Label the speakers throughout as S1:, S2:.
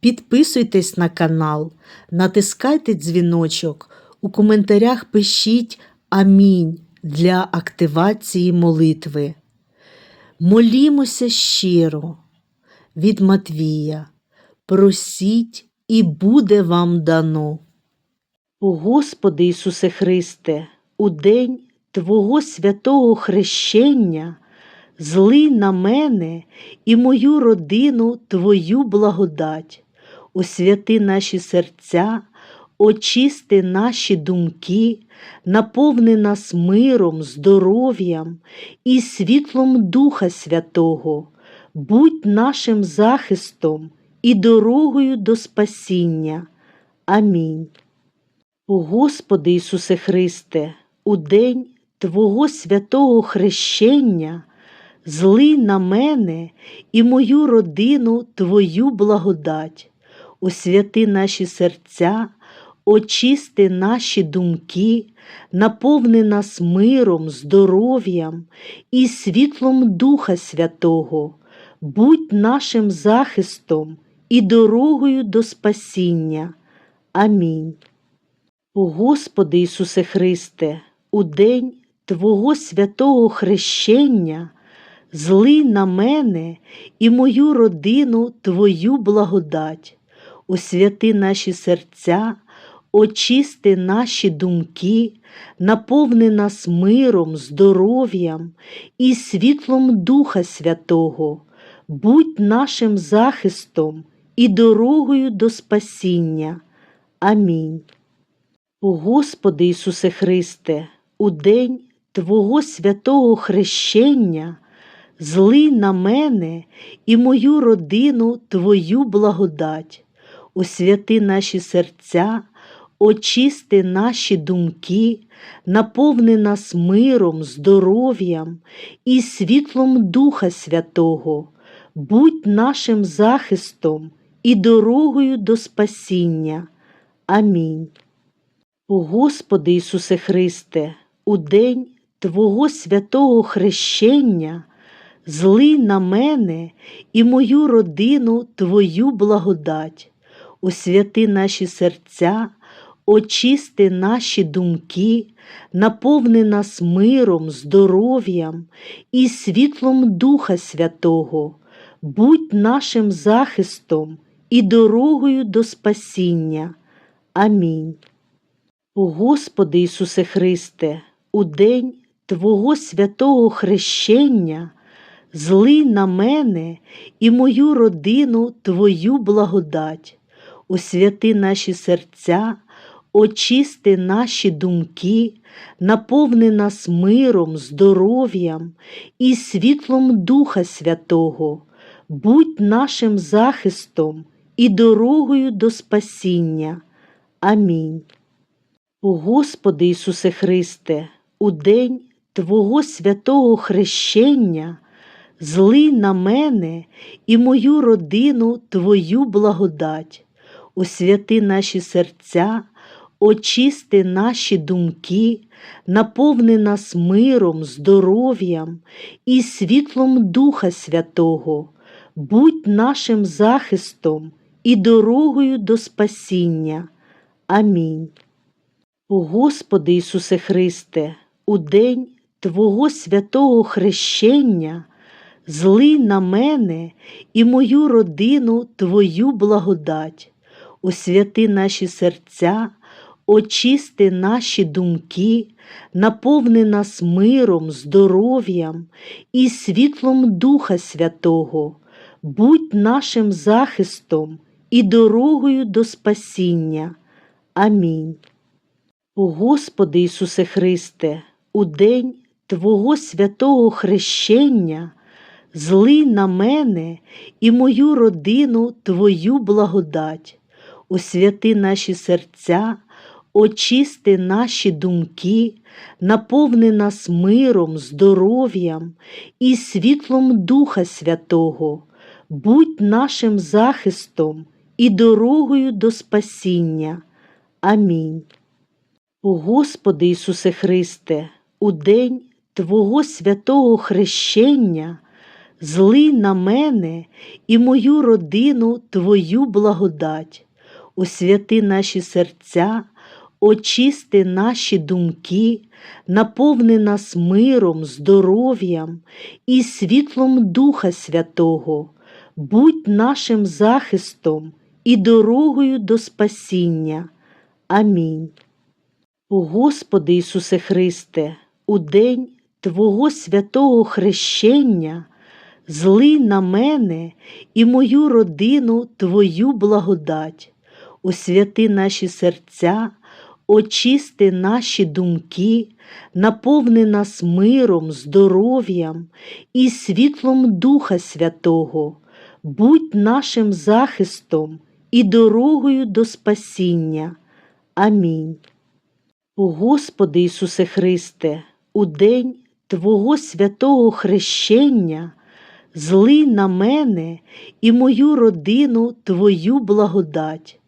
S1: підписуйтесь на канал, натискайте дзвіночок, у коментарях пишіть Амінь для активації молитви. Молімося щиро від Матвія. Просіть і буде вам дано. О Господи Ісусе Христе, у день Твого святого хрещення злий на мене і мою родину Твою благодать, освяти наші серця, очисти наші думки, наповни нас миром, здоров'ям і світлом Духа Святого, будь нашим захистом і дорогою до спасіння. Амінь. Господи Ісусе Христе, у день Твого святого хрещення злий на мене і мою родину Твою благодать, освяти наші серця, очисти наші думки, наповни нас миром, здоров'ям і світлом Духа Святого, будь нашим захистом і дорогою до спасіння. Амінь. Господи Ісусе Христе, у день Твого святого хрещення злий на мене і мою родину Твою благодать, освяти наші серця, очисти наші думки, наповни нас миром, здоров'ям і світлом Духа Святого, будь нашим захистом і дорогою до спасіння. Амінь. Господи Ісусе Христе, у день Твого святого хрещення злий на мене і мою родину Твою благодать, освяти наші серця, очисти наші думки, наповни нас миром, здоров'ям і світлом Духа Святого, будь нашим захистом і дорогою до спасіння. Амінь. Господи Ісусе Христе, у день Твого святого хрещення злий на мене і мою родину Твою благодать, освяти наші серця, очисти наші думки, наповни нас миром, здоров'ям і світлом Духа Святого, будь нашим захистом і дорогою до спасіння. Амінь. Господи Ісусе Христе, у день Твого святого хрещення злий на мене і мою родину Твою благодать, освяти наші серця, очисти наші думки, наповни нас миром, здоров'ям і світлом Духа Святого, будь нашим захистом і дорогою до спасіння. Амінь. Господи Ісусе Христе, у день Твого святого хрещення злий на мене і мою родину Твою благодать, освяти наші серця, очисти наші думки, наповни нас миром, здоров'ям і світлом Духа Святого, будь нашим захистом і дорогою до спасіння. Амінь. Господи Ісусе Христе, у день Твого святого хрещення злий на мене і мою родину Твою благодать, освяти наші серця, очисти наші думки, наповни нас миром, здоров'ям і світлом Духа Святого, будь нашим захистом і дорогою до спасіння. Амінь. Господи Ісусе Христе, у день Твого святого хрещення злий на мене і мою родину Твою благодать, освяти наші серця, очисти наші думки, наповни нас миром, здоров'ям і світлом Духа Святого, будь нашим захистом і дорогою до спасіння. Амінь. Господи Ісусе Христе, у день Твого святого хрещення злий на мене і мою родину Твою благодать, освяти наші серця, очисти наші думки, наповни нас миром, здоров'ям і світлом Духа Святого, будь нашим захистом і дорогою до спасіння. Амінь. Господи Ісусе Христе, у день Твого святого хрещення злий на мене і мою родину Твою благодать, освяти наші серця, очисти наші думки, наповни нас миром, здоров'ям і світлом Духа Святого, будь нашим захистом і дорогою до спасіння. Амінь. Господи Ісусе Христе, у день Твого святого хрещення злий на мене і мою родину Твою благодать,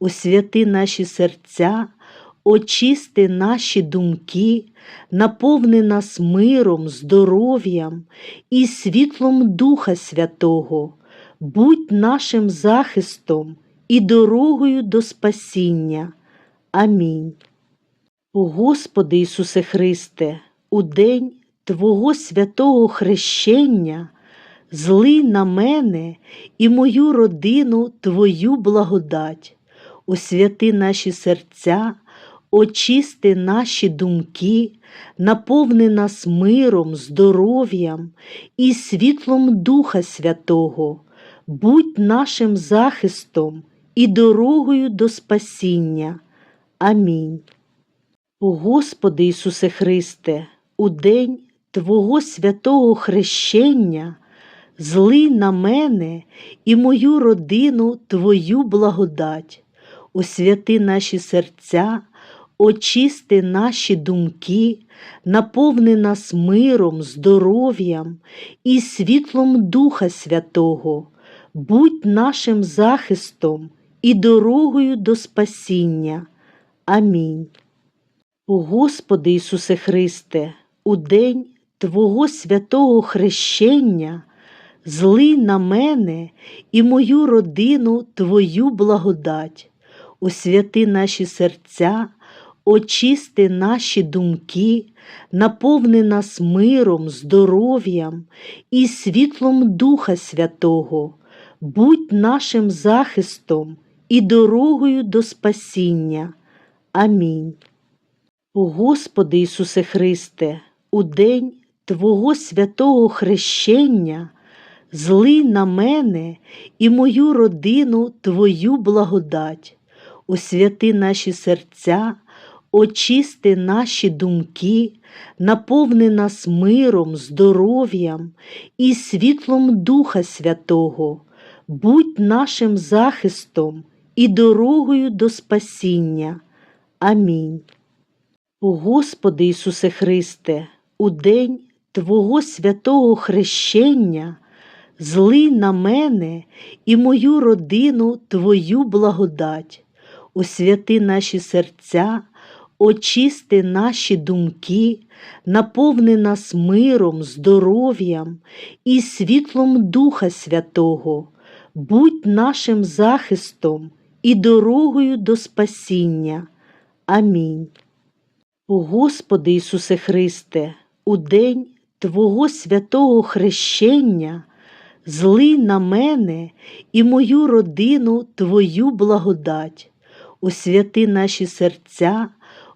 S1: освяти наші серця, очисти наші думки, наповни нас миром, здоров'ям і світлом Духа Святого, будь нашим захистом і дорогою до спасіння. Амінь. Господи Ісусе Христе, у день Твого святого хрещення злий на мене і мою родину Твою благодать, освяти наші серця, очисти наші думки, наповни нас миром, здоров'ям і світлом Духа Святого, будь нашим захистом і дорогою до спасіння. Амінь. Господи Ісусе Христе, у день Твого святого хрещення злий на мене і мою родину Твою благодать, освяти наші серця, очисти наші думки, наповни нас миром, здоров'ям і світлом Духа Святого, будь нашим захистом і дорогою до спасіння. Амінь. Господи Ісусе Христе, у день Твого святого хрещення злий на мене і мою родину Твою благодать, освяти наші серця, очисти наші думки, наповни нас миром, здоров'ям і світлом Духа Святого, будь нашим захистом і дорогою до спасіння. Амінь. Господи Ісусе Христе, у день Твого святого хрещення злий на мене і мою родину Твою благодать, освяти наші серця, очисти наші думки, наповни нас миром, здоров'ям і світлом Духа Святого, будь нашим захистом і дорогою до спасіння. Амінь. Господи Ісусе Христе, у день Твого святого хрещення злий на мене і мою родину Твою благодать, освяти наші серця, очисти наші думки, наповни нас миром, здоров'ям і світлом Духа Святого, будь нашим захистом і дорогою до спасіння. Амінь. Господи Ісусе Христе, у день Твого святого хрещення злий на мене і мою родину Твою благодать, освяти наші серця,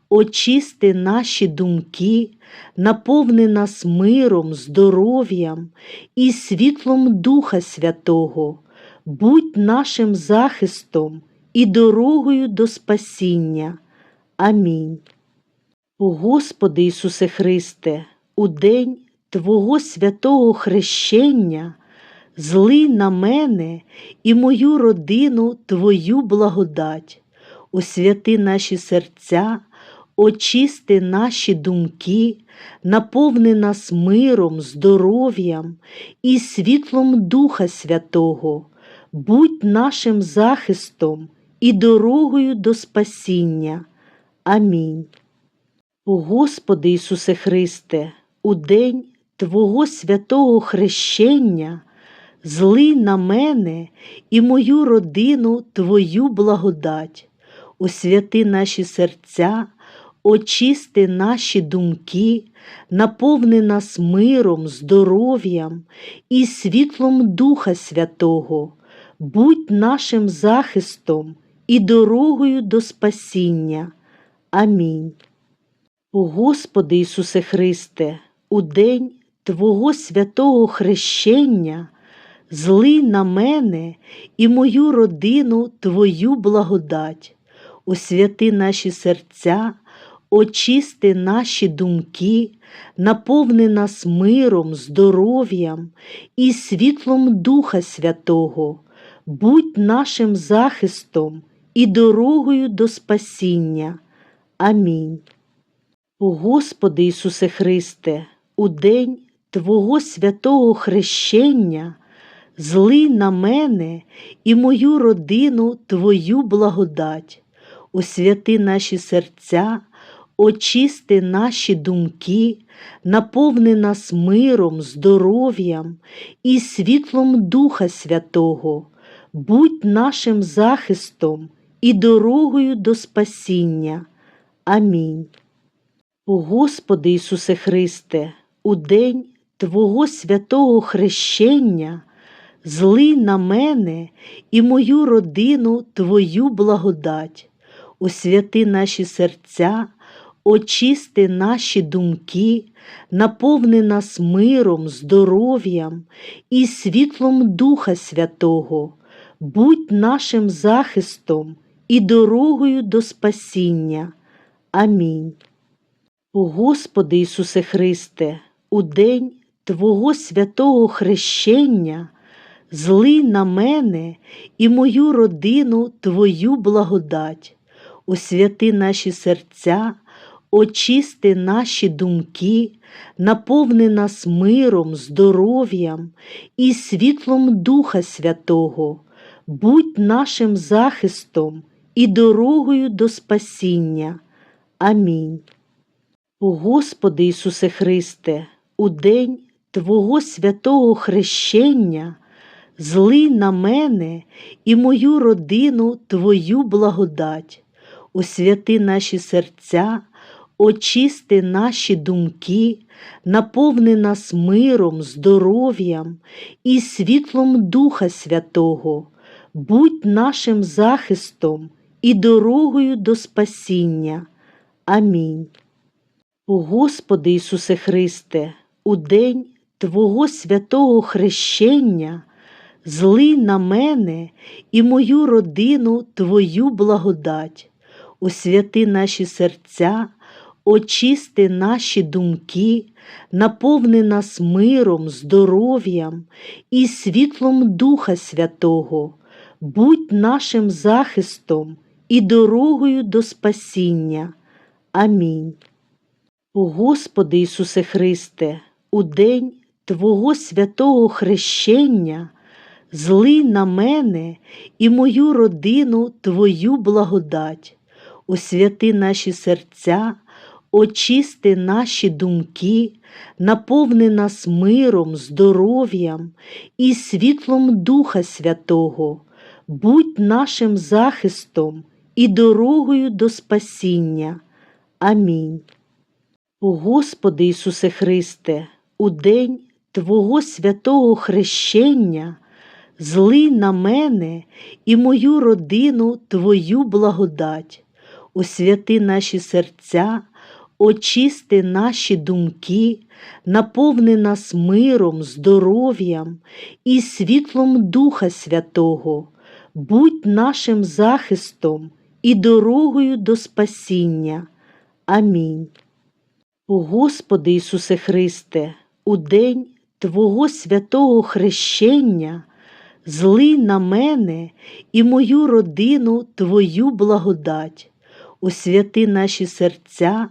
S1: очисти наші думки, наповни нас миром, здоров'ям і світлом Духа Святого, будь нашим захистом і дорогою до спасіння. Амінь. Господи Ісусе Христе, у день Твого святого хрещення злий на мене і мою родину Твою благодать, освяти наші серця, очисти наші думки, наповни нас миром, здоров'ям і світлом Духа Святого, будь нашим захистом і дорогою до спасіння. Амінь. Господи Ісусе Христе, у день Твого святого хрещення злий на мене і мою родину Твою благодать, освяти наші серця, очисти наші думки, наповни нас миром, здоров'ям і світлом Духа Святого, будь нашим захистом і дорогою до спасіння. Амінь. Господи Ісусе Христе, у день Твого святого хрещення злий на мене і мою родину Твою благодать, освяти наші серця, очисти наші думки, наповни нас миром, здоров'ям і світлом Духа Святого, будь нашим захистом і дорогою до спасіння. Амінь. Господи Ісусе Христе, у день Твого святого хрещення злий на мене і мою родину Твою благодать, освяти наші серця, очисти наші думки, наповни нас миром, здоров'ям і світлом Духа Святого, будь нашим захистом і дорогою до спасіння. Амінь. Господи Ісусе Христе, у день Твого святого хрещення злий на мене і мою родину Твою благодать, освяти наші серця, очисти наші думки, наповни нас миром, здоров'ям і світлом Духа Святого, будь нашим захистом і дорогою до спасіння. Амінь. Господи Ісусе Христе, у день Твого святого хрещення злий на мене і мою родину Твою благодать, освяти наші серця, очисти наші думки, наповни нас миром, здоров'ям і світлом Духа Святого, будь нашим захистом і дорогою до спасіння. Амінь. Господи Ісусе Христе, у день Твого святого хрещення злий на мене і мою родину Твою благодать, освяти наші серця, очисти наші думки, наповни нас миром, здоров'ям і світлом Духа Святого, будь нашим захистом і дорогою до спасіння. Амінь. Господи Ісусе Христе, у день Твого святого хрещення злий на мене і мою родину Твою благодать, освяти наші серця, очисти наші думки, наповни нас миром, здоров'ям і світлом Духа Святого, будь нашим захистом і дорогою до спасіння. Амінь. Господи Ісусе Христе, у день Твого святого хрещення злий на мене і мою родину Твою благодать, освяти наші серця, очисти наші думки, наповни нас миром, здоров'ям і світлом Духа Святого, будь нашим захистом і дорогою до спасіння. Амінь. Господи Ісусе Христе, у день Твого святого хрещення злий на мене і мою родину Твою благодать, освяти наші серця, очисти наші думки, наповни нас миром, здоров'ям і світлом Духа Святого, будь нашим захистом і дорогою до спасіння. Амінь. Господи Ісусе Христе, у день Твого святого хрещення, злий на мене і мою родину Твою благодать, освяти наші серця,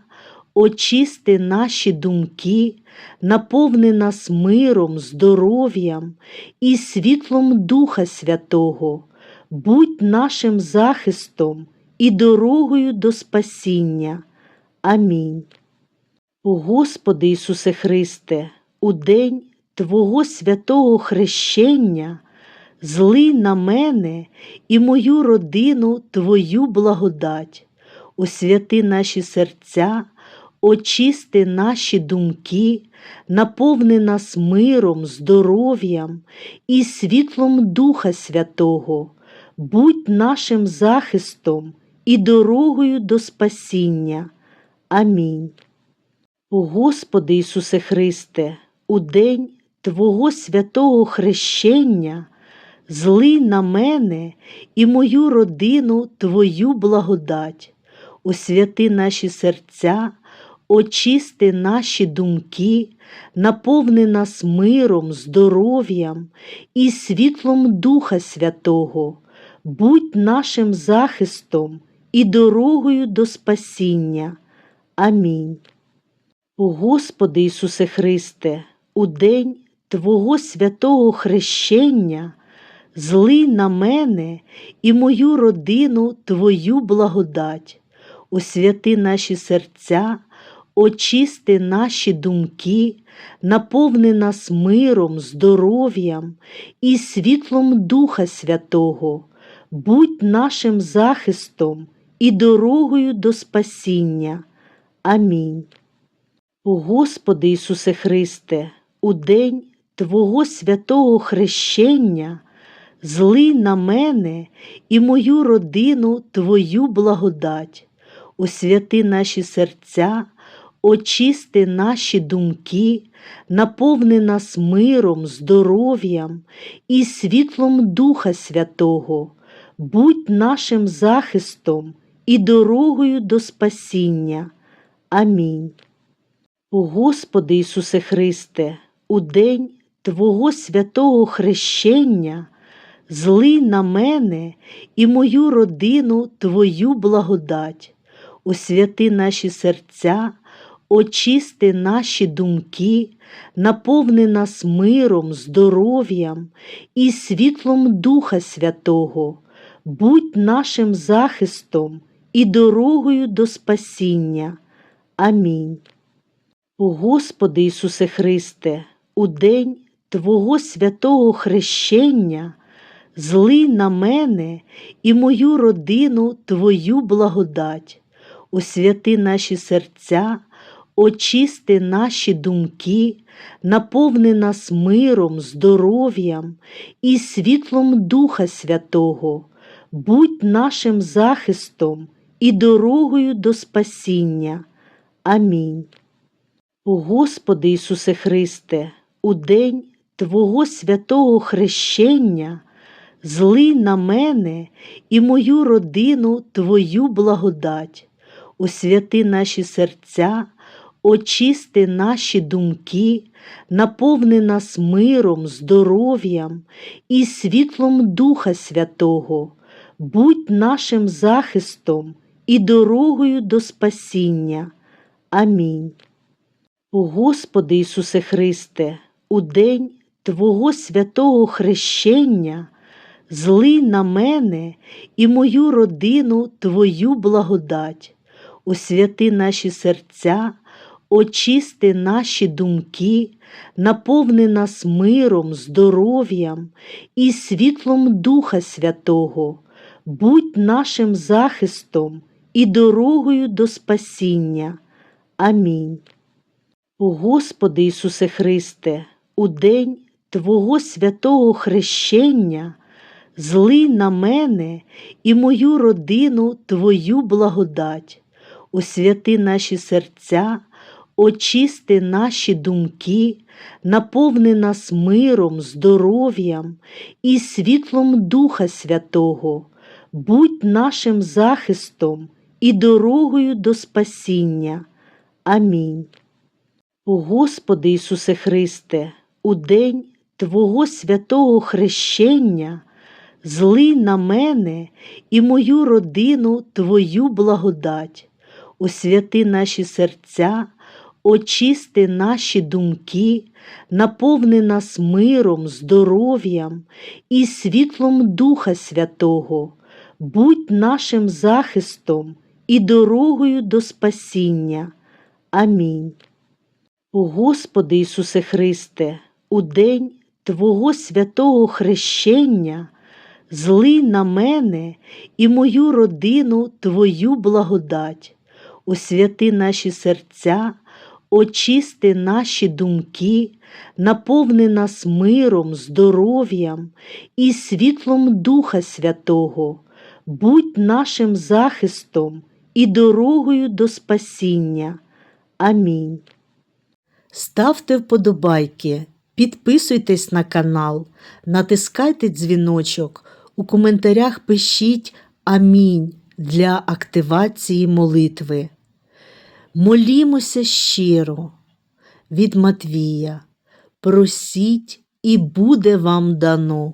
S1: очисти наші думки, наповни нас миром, здоров'ям і світлом Духа Святого, будь нашим захистом і дорогою до спасіння. Амінь. Господи Ісусе Христе, у день Твого святого хрещення, злий на мене і мою родину Твою благодать, освяти наші серця, очисти наші думки, наповни нас миром, здоров'ям і світлом Духа Святого, будь нашим захистом і дорогою до спасіння. Амінь. Господи Ісусе Христе, у день Твого святого хрещення, злий на мене і мою родину Твою благодать, освяти наші серця, очисти наші думки, наповни нас миром, здоров'ям і світлом Духа Святого, будь нашим захистом і дорогою до спасіння. Амінь. Господи Ісусе Христе, у день Твого святого хрещення, злий на мене і мою родину Твою благодать, освяти наші серця, очисти наші думки, наповни нас миром, здоров'ям і світлом Духа Святого, будь нашим захистом і дорогою до спасіння. Амінь. Господи Ісусе Христе, у день Твого святого хрещення, злий на мене і мою родину Твою благодать, освяти наші серця, очисти наші думки, наповни нас миром, здоров'ям і світлом Духа Святого, будь нашим захистом і дорогою до спасіння. Амінь. Господи Ісусе Христе, у день Твого святого хрещення, злий на мене і мою родину Твою благодать, освяти наші серця, очисти наші думки, наповни нас миром, здоров'ям і світлом Духа Святого, будь нашим захистом і дорогою до спасіння. Амінь. Господи Ісусе Христе, у день Твого святого хрещення, злий на мене і мою родину Твою благодать, освяти наші серця, очисти наші думки, наповни нас миром, здоров'ям і світлом Духа Святого, будь нашим захистом і дорогою до спасіння. Амінь. Господи Ісусе Христе, у день Твого святого хрещення, злий на мене і мою родину Твою благодать, освяти наші серця, очисти наші думки, наповни нас миром, здоров'ям і світлом Духа Святого, будь нашим захистом і дорогою до спасіння. Амінь. Господи Ісусе Христе, у день Твого святого хрещення, злий на мене і мою родину Твою благодать, освяти наші серця, очисти наші думки, наповни нас миром, здоров'ям і світлом Духа Святого, будь нашим захистом і дорогою до спасіння. Амінь. Господи Ісусе Христе, у день Твого святого хрещення, злий на мене і мою родину Твою благодать, освяти наші серця, очисти наші думки, наповни нас миром, здоров'ям і світлом Духа Святого, будь нашим захистом і дорогою до спасіння. Амінь. Господи Ісусе Христе, у день Твого святого хрещення, злий на мене і мою родину Твою благодать, освяти наші серця, очисти наші думки, наповни нас миром, здоров'ям і світлом Духа Святого, будь нашим захистом і дорогою до спасіння. Амінь. Господи Ісусе Христе, у день Твого святого хрещення, злий на мене і мою родину Твою благодать, освяти наші серця, очисти наші думки, наповни нас миром, здоров'ям і світлом Духа Святого, будь нашим захистом і дорогою до спасіння. Амінь. Ставте вподобайки, підписуйтесь на канал, натискайте дзвіночок, у коментарях пишіть Амінь для активації молитви. Молімося щиро від Матвія. Просіть і буде вам дано.